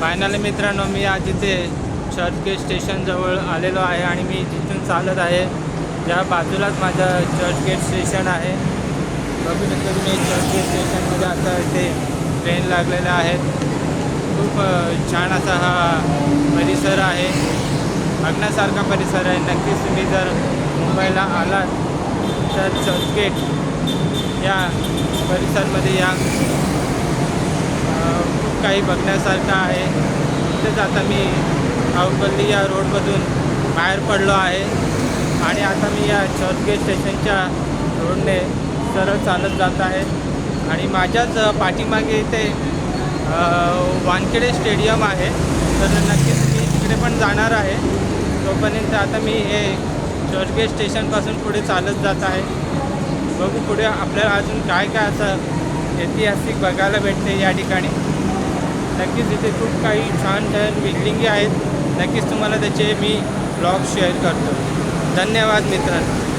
Finally मित्रांनो मी आज इथे चर्चगेट स्टेशनजवळ आलेलो आहे आणि मी जिथून चालत आहे. ज्या बाजूलाच माझं चर्चगेट स्टेशन आहे. बघू शकता तुम्ही चर्चगेट स्टेशनमध्ये आता इथे ट्रेन लागलेल्या आहेत खूप छान असा हा परिसर आहे. बघण्यासारखा परिसर आहे. नक्कीच तुम्ही जर मुंबईला आलात तर चर्चगेट या परिसरमध्ये या. खूप काही बघण्यासारखं आहे. तिथेच आता मी अवकल्ली या रोडमधून बाहेर पडलो आहे. आणि आता मी या चर्चगेट स्टेशनच्या रोडने सरळ चालत जात आहे. आणि माझ्याच पाठीमागे इथे वानखेडे स्टेडियम आहे. तर नक्कीच मी तिकडे पण जाणार आहे. तोपर्यंत आता मी हे चर्चगेट स्टेशनपासून पुढे चालत जात आहे. बघू पुढे आपल्याला अजून काय काय असं ऐतिहासिक बघायला भेटते या ठिकाणी. नक्कीच इथे खूप काही छान छान बिल्डिंगी आहेत. नक्कीच तुम्हाला त्याचे मी ब्लॉग शेअर करतो. धन्यवाद मित्रांनो.